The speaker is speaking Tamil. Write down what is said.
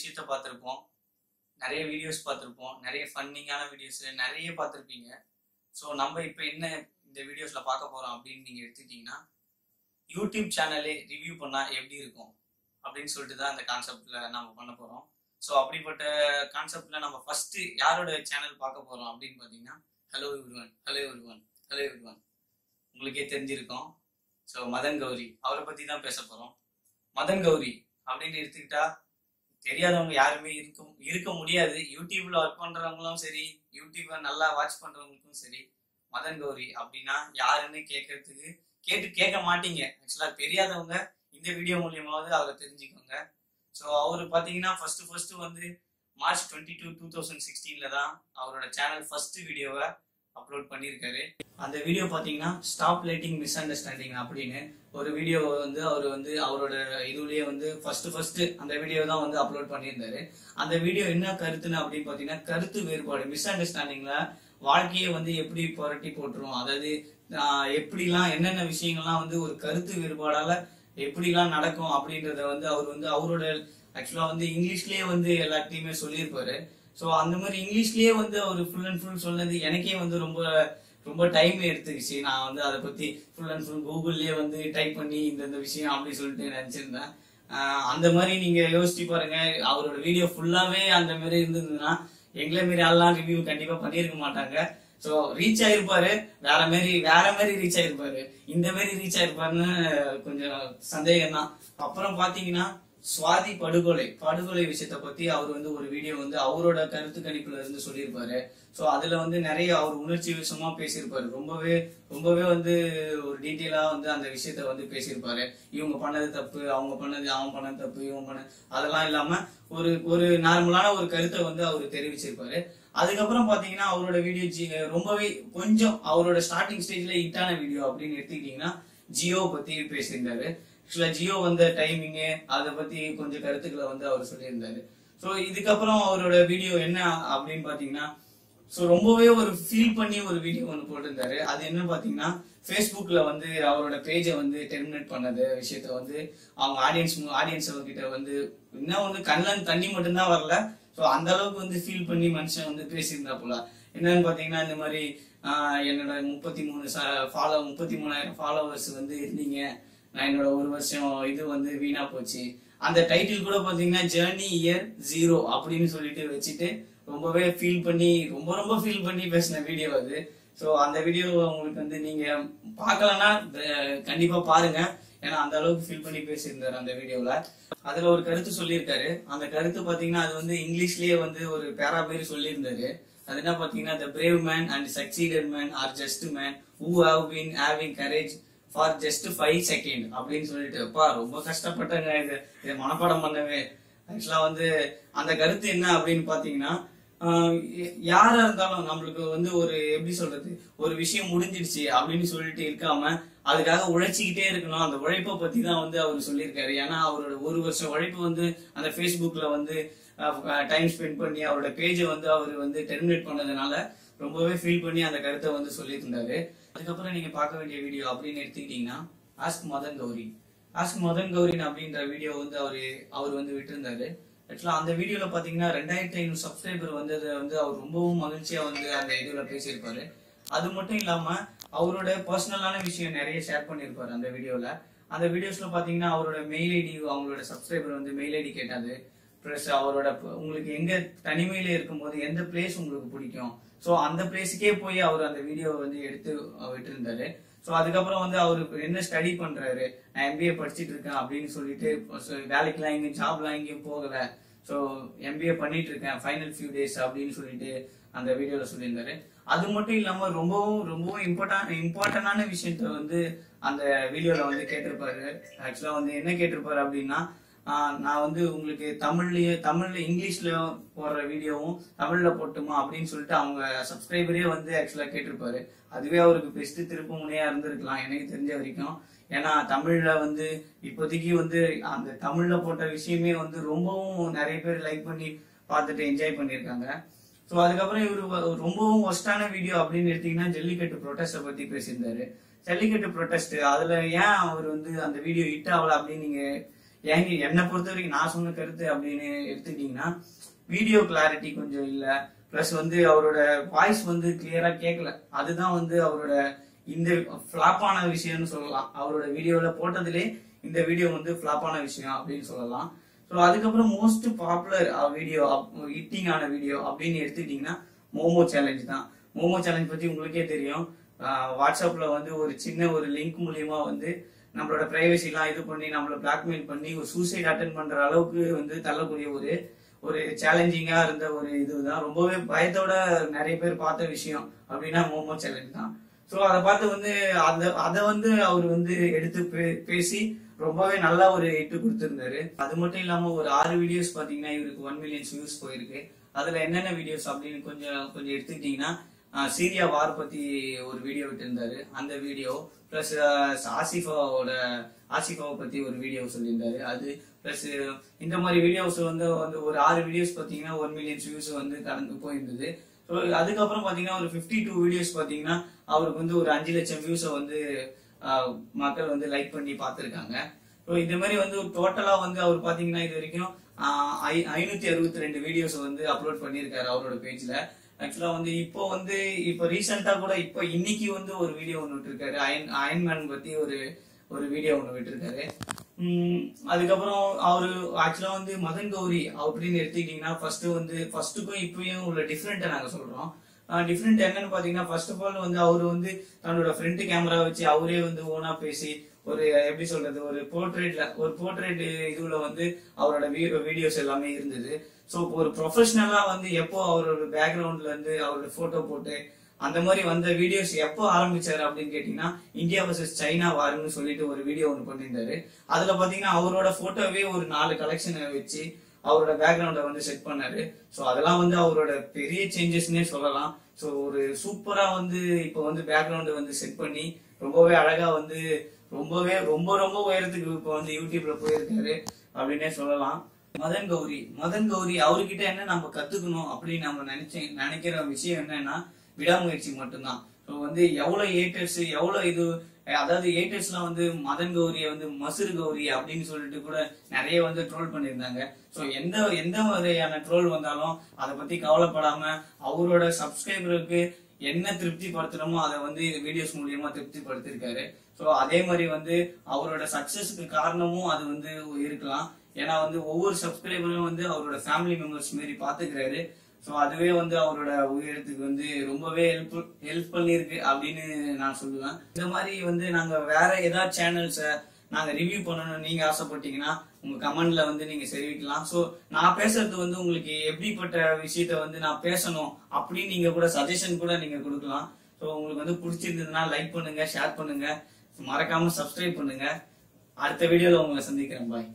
நிறைய விஷயத்த பார்த்துருப்போம். நிறைய வீடியோஸ் பார்த்துருப்போம். நிறைய ஃபன்னிங்கான வீடியோஸ் நிறைய பார்த்துருப்பீங்க. ஸோ நம்ம இப்போ என்ன இந்த வீடியோஸ்ல பார்க்க போறோம் அப்படின்னு நீங்க எடுத்துக்கிட்டீங்கன்னா யூடியூப் சேனலே ரிவ்யூ பண்ணா எப்படி இருக்கும்? அப்படின்னு சொல்லிட்டு தான் இந்த கான்செப்ட்ல நம்ம பண்ண போறோம். ஸோ அப்படிப்பட்ட கான்செப்ட்ல நம்ம ஃபர்ஸ்ட் யாரோட சேனல் பார்க்க போறோம் அப்படின்னு பார்த்தீங்கன்னா hello everyone hello everyone hello everyone உங்களுக்கே தெரிஞ்சிருக்கும். ஸோ மதன் கௌரி அவரை பத்தி தான் பேச போறோம். மதன் கௌரி அப்படின்னு எடுத்துக்கிட்டா தெரியாதவங்க யாருமே இருக்க இருக்க முடியாது. யூடியூப்ல ஒர்க் பண்றவங்களும் சரி யூடியூப்பை நல்லா வாட்ச் பண்றவங்களுக்கும் சரி மதன் கௌரி அப்படின்னா யாருன்னு கேட்கறதுக்கு கேட்டு கேட்க மாட்டீங்க. ஆக்சுவலா தெரியாதவங்க இந்த வீடியோ மூலியமாவது அவரை தெரிஞ்சுக்கோங்க. ஸோ அவர் பார்த்தீங்கன்னா ஃபர்ஸ்ட் ஃபர்ஸ்ட் வந்து March twenty two two thousand சிக்ஸ்டீன்ல தான் அவரோட சேனல் ஃபர்ஸ்ட் வீடியோவை அப்லோட் பண்ணியிருக்காரு. அந்த வீடியோ பார்த்தீங்கன்னா ஸ்டாப் லைட்டிங் மிஸ் அண்டர்ஸ்டாண்டிங் அப்படின்னு ஒரு வீடியோ வந்து அவர் வந்து அவரோட இதுலயே வந்து ஃபர்ஸ்ட் ஃபர்ஸ்ட் அந்த வீடியோ தான் வந்து அப்லோட் பண்ணியிருந்தாரு. அந்த வீடியோ என்ன கருத்துன்னு அப்படின்னு பார்த்தீங்கன்னா கருத்து வேறுபாடு மிஸ் அண்டர்ஸ்டாண்டிங்ல வாழ்க்கையை வந்து எப்படி புரட்டி போட்டுரும்? அதாவது எப்படிலாம் என்னென்ன விஷயங்கள்லாம் வந்து ஒரு கருத்து வேறுபாடால எப்படிலாம் நடக்கும் அப்படின்றத வந்து அவர் வந்து அவரோட ஆக்சுவலா வந்து இங்கிலீஷ்லயே வந்து எல்லாத்தையுமே சொல்லியிருப்பாரு. ஸோ அந்த மாதிரி இங்கிலீஷ்லயே வந்து அவர் ஃபுல் அண்ட் ஃபுல் சொன்னது எனக்கே வந்து ரொம்ப ரொம்ப டைம் எடுத்துக்கிச்சு. நான் வந்து அதை பத்தி ஃபுல் அண்ட் ஃபுல் கூகுள்லயே வந்து டைப் பண்ணி இந்தந்த விஷயம் அப்படி சொல்லிட்டு நினைச்சிருந்தேன். அந்த மாதிரி நீங்க யோசிச்சு பாருங்க. அவரோட வீடியோ ஃபுல்லாவே அந்த மாதிரி இருந்ததுன்னா எங்களை மாரி ஆள்லாம் ரிவ்யூ கண்டிப்பா பண்ணியிருக்க மாட்டாங்க. ஸோ ரீச் ஆயிருப்பாரு. வேற மாரி வேற மாதிரி ரீச் ஆயிருப்பாரு. இந்த மாதிரி ரீச் ஆயிருப்பாருன்னு கொஞ்சம் சந்தேகம் தான் அப்புறம் பாத்தீங்கன்னா சுவாதி படுகொலை படுகொலை விஷயத்த பத்தி அவர் வந்து ஒரு வீடியோ வந்து அவரோட கருத்து கணிப்புல இருந்து சொல்லியிருப்பாரு. ஸோ அதுல வந்து நிறைய அவர் உணர்ச்சி விஷயமா பேசியிருப்பாரு. ரொம்பவே ரொம்பவே வந்து ஒரு டீட்டெயிலா வந்து அந்த விஷயத்த வந்து பேசியிருப்பாரு. இவங்க பண்ணது தப்பு அவங்க பண்ணது அவன் பண்ணது தப்பு இவங்க பண்ண அதெல்லாம் இல்லாம ஒரு ஒரு நார்மலான ஒரு கருத்தை வந்து அவர் தெரிவிச்சிருப்பாரு. அதுக்கப்புறம் பாத்தீங்கன்னா அவரோட வீடியோ ஜி ரொம்பவே கொஞ்சம் அவரோட ஸ்டார்டிங் ஸ்டேஜ்ல ஹிட்டான வீடியோ அப்படின்னு எடுத்துக்கிட்டீங்கன்னா ஜியோ பத்தி பேசியிருந்தாரு. ஆக்சுவலா ஜியோ வந்த டைமிங்கு அதை பத்தி கொஞ்சம் கருத்துக்களை வந்து அவர் சொல்லியிருந்தாரு. ஸோ இதுக்கப்புறம் அவரோட வீடியோ என்ன அப்படின்னு பாத்தீங்கன்னா ஸோ ரொம்பவே ஒரு ஃபீல் பண்ணி ஒரு வீடியோ ஒன்று போட்டிருந்தாரு. அது என்னன்னு பாத்தீங்கன்னா ஃபேஸ்புக்ல வந்து அவரோட பேஜை வந்து டெர்மினேட் பண்ணது விஷயத்த வந்து அவங்க ஆடியன்ஸ் ஆடியன்ஸ் கிட்ட வந்து இன்னும் வந்து கண்ணில் தண்ணி மட்டும்தான் வரல. ஸோ அந்த அளவுக்கு வந்து ஃபீல் பண்ணி மனுஷன் வந்து பேசியிருந்தா போல. என்னன்னு பாத்தீங்கன்னா இந்த மாதிரி ஆஹ், என்னோட முப்பத்தி மூணு ஃபாலோ முப்பத்தி மூணாயிரம் ஃபாலோவர்ஸ் வந்து இருந்தீங்க. நான் என்னோட ஒரு வருஷம் இது வந்து வீணா போச்சு. அந்த டைட்டில் கூட பாத்தீங்கன்னா ஜேர்னி இயர் ஜீரோ அப்படின்னு சொல்லிட்டு வச்சுட்டு ரொம்பவே ஃபீல் பண்ணி ரொம்ப ரொம்ப ஃபீல் பண்ணி பேசின வீடியோ அது. ஸோ அந்த வீடியோ உங்களுக்கு வந்து நீங்க பார்க்கலன்னா கண்டிப்பா பாருங்க. ஏன்னா அந்த அளவுக்கு ஃபீல் பண்ணி பேசியிருந்தாரு அந்த வீடியோல அதுல ஒரு கருத்து சொல்லியிருக்காரு. அந்த கருத்து பாத்தீங்கன்னா அது வந்து இங்கிலீஷ்லயே வந்து ஒரு பேரா பேர் சொல்லியிருந்தாரு. அது என்ன பாத்தீங்கன்னா the brave man and succeeded man are just man who have been having courage for just five second அப்படின்னு சொல்லிட்டு அப்பா ரொம்ப கஷ்டப்பட்டேங்க இது. இதை மனப்பாடம் பண்ணவே. ஆக்சுவலா வந்து அந்த கருத்து என்ன அப்படின்னு பாத்தீங்கன்னா யாரா இருந்தாலும் நம்மளுக்கு வந்து ஒரு எப்படி சொல்றது ஒரு விஷயம் முடிஞ்சிடுச்சு அப்படின்னு சொல்லிட்டு இருக்காம அதுக்காக உழைச்சிக்கிட்டே இருக்கணும். அந்த உழைப்பை பத்தி தான் வந்து அவர் சொல்லியிருக்காரு. ஏன்னா அவரோட ஒரு வருஷம் உழைப்பு வந்து அந்த ஃபேஸ்புக்ல வந்து டைம் ஸ்பெண்ட் பண்ணி அவரோட பேஜை வந்து அவர் வந்து டெர்மினேட் பண்ணதுனால ரொம்பவே ஃபீல் பண்ணி அந்த கருத்தை வந்து சொல்லியிருந்தாரு. அதுக்கப்புறம் நீங்க பார்க்க வேண்டிய வீடியோ அப்படின்னு எடுத்துக்கிட்டீங்கன்னா ஆஸ்க் மதன் கௌரி ஆஸ்க் மதன் கௌரின் அப்படின்ற வீடியோ வந்து அவரு அவர் வந்து விட்டிருந்தாரு. ஆக்சுவலா அந்த வீடியோல பாத்தீங்கன்னா ரெண்டாயிரத்தி ஐநூறு சப்ஸ்கிரைபர் வந்தது வந்து அவர் ரொம்பவும் மகிழ்ச்சியா வந்து அந்த இதுல பேசியிருப்பாரு. அது மட்டும் இல்லாம அவரோட பர்சனலான விஷயம் நிறைய ஷேர் பண்ணியிருப்பாரு அந்த வீடியோல அந்த வீடியோஸ்ல பாத்தீங்கன்னா அவரோட மெயில் ஐடி அவங்களோட சப்ஸ்கிரைபர் வந்து மெயில் ஐடி கேட்டாது ப்ளஸ் அவரோட உங்களுக்கு எங்க தனிமையில இருக்கும்போது எந்த பிளேஸ் உங்களுக்கு பிடிக்கும்? ஸோ அந்த பிளேஸுக்கே போய் அவர் அந்த வீடியோவை வந்து எடுத்து விட்டு இருந்தாரு ஸோ அதுக்கப்புறம் வந்து அவருக்கு என்ன ஸ்டடி பண்றாரு? நான் எம்பிஏ படிச்சிட்டு இருக்கேன் அப்படின்னு சொல்லிட்டு so வேலைக்கெல்லாம் எங்கேயும் ஜாப்லாம் எங்கேயும் போகல. ஸோ எம்பிஏ பண்ணிட்டு இருக்கேன் ஃபைனல் ஃபியூ டேஸ் அப்படின்னு சொல்லிட்டு அந்த வீடியோல சொல்லியிருந்தாரு. அது மட்டும் இல்லாம ரொம்பவும் ரொம்பவும் இம்பார்ட்டன் இம்பார்ட்டன்டான விஷயத்த வந்து அந்த வீடியோல வந்து கேட்டிருப்பாரு. ஆக்சுவலா வந்து என்ன கேட்டிருப்பாரு அப்படின்னா நான் வந்து உங்களுக்கு தமிழ்லயே தமிழ்ல இங்கிலீஷ்ல போடுற வீடியோவும் தமிழ்ல போட்டுமா அப்படின்னு சொல்லிட்டு அவங்க சப்ஸ்கிரைபரே வந்து ஆக்சுவலா கேட்டிருப்பாரு. அதுவே அவருக்கு பெஸ்ட் திருப்பு முனையா இருந்திருக்கலாம் எனக்கு தெரிஞ்ச வரைக்கும். ஏன்னா தமிழ்ல வந்து இப்போதைக்கு வந்து அந்த தமிழ்ல போட்ட விஷயமே வந்து ரொம்பவும் நிறைய பேர் லைக் பண்ணி பார்த்துட்டு என்ஜாய் பண்ணியிருக்காங்க. ஸோ அதுக்கப்புறம் இவர் ரொம்பவும் ஒஸ்டான வீடியோ அப்படின்னு எடுத்தீங்கன்னா ஜல்லிக்கட்டு ப்ரொட்டஸ்ட்டை பத்தி பேசியிருந்தாரு. ஜல்லிக்கட்டு ப்ரொட்டஸ்ட் அதுல ஏன் அவர் வந்து அந்த வீடியோ ஹிட் ஆகல அப்படின்னு நீங்க ஏங்க என்னை பொறுத்த வரைக்கும் நான் சொன்ன கருத்து அப்படின்னு எடுத்துக்கிட்டீங்கன்னா வீடியோ கிளாரிட்டி கொஞ்சம் இல்லை. ப்ளஸ் வந்து அவரோட வாய்ஸ் வந்து கிளியரா கேட்கல அதுதான் வந்து அவரோட இந்த ஃபிளாப்பான விஷயம்னு சொல்லலாம். அவரோட வீடியோல போட்டதுலே இந்த வீடியோ வந்து ஃபிளாப்பான விஷயம் அப்படின்னு சொல்லலாம். ஸோ அதுக்கப்புறம் மோஸ்ட் பாப்புலர் வீடியோ ஹிட்டிங் ஆன வீடியோ அப்படின்னு எடுத்துக்கிட்டீங்கன்னா மோமோ சேலஞ்ச் தான். மோமோ சேலஞ்ச் பத்தி உங்களுக்கே தெரியும். வாட்ஸ்அப்பில் வாட்ஸ்அப்ல வந்து ஒரு சின்ன ஒரு லிங்க் மூலியமா வந்து நம்மளோட பிரைவசி எல்லாம் இது பண்ணி நம்மள பிளாக்மெயில் பண்ணி ஒரு சூசைட் அட்டன் பண்ற அளவுக்கு வந்து தள்ளக்கூடிய ஒரு ஒரு சேலஞ்சிங்கா இருந்த ஒரு இதுதான். ரொம்பவே பயத்தோட நிறைய பேர் பார்த்த விஷயம் அப்படின்னா மோமோ சேலஞ்ச் தான். ஸோ அதை பார்த்து வந்து அந்த அதை வந்து அவர் வந்து எடுத்து பே- பேசி ரொம்பவே நல்லா ஒரு இட்டு கொடுத்துருந்தாரு. அது மட்டும் இல்லாம ஒரு ஆறு வீடியோஸ் பாத்தீங்கன்னா இவருக்கு ஒன் மில்லியன் வியூஸ் போயிருக்கு. அதுல என்னென்ன வீடியோஸ் அப்படின்னு கொஞ்சம் கொஞ்சம் எடுத்துக்கிட்டீங்கன்னா சீரியா வார் பத்தி ஒரு வீடியோ விட்டிருந்தாரு. அந்த வீடியோ பிளஸ் ஆசிஃபாவோட ஆசிஃபாவை பத்தி ஒரு வீடியோ சொல்லியிருந்தாரு. அது பிளஸ் இந்த மாதிரி வீடியோஸ் வந்து வந்து ஒரு ஆறு வீடியோஸ் பாத்தீங்கன்னா ஒன் மில்லியன் வியூஸ் வந்து கடந்து போயிருந்தது. ஸோ அதுக்கப்புறம் பாத்தீங்கன்னா ஒரு 52 டூ வீடியோஸ் பாத்தீங்கன்னா அவருக்கு வந்து ஒரு அஞ்சு லட்சம் வியூஸை வந்து மக்கள் வந்து லைக் பண்ணி பார்த்துருக்காங்க ஸோ இந்த மாதிரி வந்து டோட்டலா வந்து அவர் பாத்தீங்கன்னா இது வரைக்கும் ஐ- ஐநூத்தி அறுபத்தி ரெண்டு வீடியோஸ் வந்து அப்லோட் பண்ணியிருக்காரு அவரோட பேஜ்ல ஆக்சுவலா வந்து இப்போ வந்து இப்போ ரீசெண்டா கூட இப்போ இன்னைக்கு வந்து ஒரு வீடியோ ஒன்று விட்டுருக்காரு. அயன் அயன்மேன் பத்தி ஒரு ஒரு வீடியோ ஒன்று விட்டுருக்காரு. அதுக்கப்புறம் அவரு ஆக்சுவலா வந்து மதன் கௌரி அப்படின்னு எடுத்துக்கிட்டீங்கன்னா ஃபர்ஸ்ட் வந்து ஃபர்ஸ்ட்டுக்கும் இப்பயும் உள்ள டிஃப்ரெண்ட்டை நாங்க சொல்றோம். டிஃப்ரெண்ட் என்னன்னு பாத்தீங்கன்னா ஃபர்ஸ்ட் ஆஃப் ஆல் வந்து அவர் வந்து தன்னோட ஃப்ரண்ட் கேமரா வச்சு அவரே வந்து ஓனா பேசி ஒரு எப்படி சொல்றது ஒரு போர்ட்ரேட்ல ஒரு போர்ட்ரேட் இதுல வந்து அவரோட வீடியோஸ் எல்லாமே இருந்தது. ஸோ ஒரு ப்ரொஃபஷனலா வந்து எப்போ அவரோட பேக்ரவுண்ட்ல இருந்து அவரோட போட்டோ போட்டு அந்த மாதிரி வந்த வீடியோஸ் எப்போ ஆரம்பிச்சாரு அப்படின்னு கேட்டீங்கன்னா இந்தியா வர்சஸ் சைனா வாருன்னு சொல்லிட்டு ஒரு வீடியோ ஒன்று பண்ணியிருந்தாரு. அதுல பாத்தீங்கன்னா அவரோட போட்டோவே ஒரு நாலு கலெக்ஷனை வச்சு அவரோட பேக்ரவுண்டை வந்து செட் பண்ணாரு. ஸோ அதெல்லாம் வந்து அவரோட பெரிய சேஞ்சஸ்னே சொல்லலாம். ஸோ ஒரு சூப்பரா வந்து இப்போ வந்து பேக்ரவுண்டை வந்து செட் பண்ணி ரொம்பவே அழகா வந்து ரொம்பவே ரொம்ப ரொம்ப உயரத்துக்கு இப்போ வந்து யூடியூப்ல போயிருக்காரு அப்படின்னே சொல்லலாம். மதன் கௌரி மதன் கௌரி அவர்கிட்ட என்ன நம்ம கத்துக்கணும் அப்படின்னு நம்ம நினைச்ச நினைக்கிற விஷயம் என்னன்னா விடாமுயற்சி மட்டும்தான். ஸோ வந்து எவ்வளவு ஏட்டர்ஸ் எவ்வளவு இது அதாவது ஏட்டர்ஸ்லாம் வந்து மதன் கௌரிய வந்து மசுறு கௌரி அப்படின்னு சொல்லிட்டு கூட நிறைய வந்து ட்ரோல் பண்ணியிருந்தாங்க. ஸோ எந்த எந்த வகையான ட்ரோல் வந்தாலும் அதை பத்தி கவலைப்படாம அவரோட சப்ஸ்கிரைபருக்கு என்ன திருப்தி படுத்தணுமோ அதை வந்து வீடியோஸ் மூலியமா திருப்தி படுத்திருக்காரு ஸோ அதே மாதிரி வந்து அவரோட சக்சஸ்க்கு காரணமும் அது வந்து இருக்கலாம். ஏன்னா வந்து ஒவ்வொரு சப்ஸ்கிரைபரும் வந்து அவரோட ஃபேமிலி மெம்பர்ஸ் மாரி பாத்துக்கிறாரு. ஸோ அதுவே வந்து அவரோட உயரத்துக்கு வந்து ரொம்பவே ஹெல்ப் ஹெல்ப் பண்ணியிருக்கு அப்படின்னு நான் சொல்லுவேன். இந்த மாதிரி வந்து நாங்க வேற ஏதாவது சேனல்ஸை நாங்க ரிவ்யூ பண்ணணும்னு நீங்க ஆசைப்பட்டீங்கன்னா உங்க கமெண்ட்ல வந்து நீங்க தெரிவிக்கலாம். ஸோ நான் பேசுறது வந்து உங்களுக்கு எப்படிப்பட்ட விஷயத்த வந்து நான் பேசணும் அப்படின்னு நீங்க கூட சஜஷன் கூட நீங்க கொடுக்கலாம். ஸோ உங்களுக்கு வந்து பிடிச்சிருந்ததுன்னா லைக் பண்ணுங்க ஷேர் பண்ணுங்க. மறக்காம சப்ஸ்கிரைப் பண்ணுங்க. அடுத்த வீடியோல உங்களை சந்திக்கிறேன். பாய்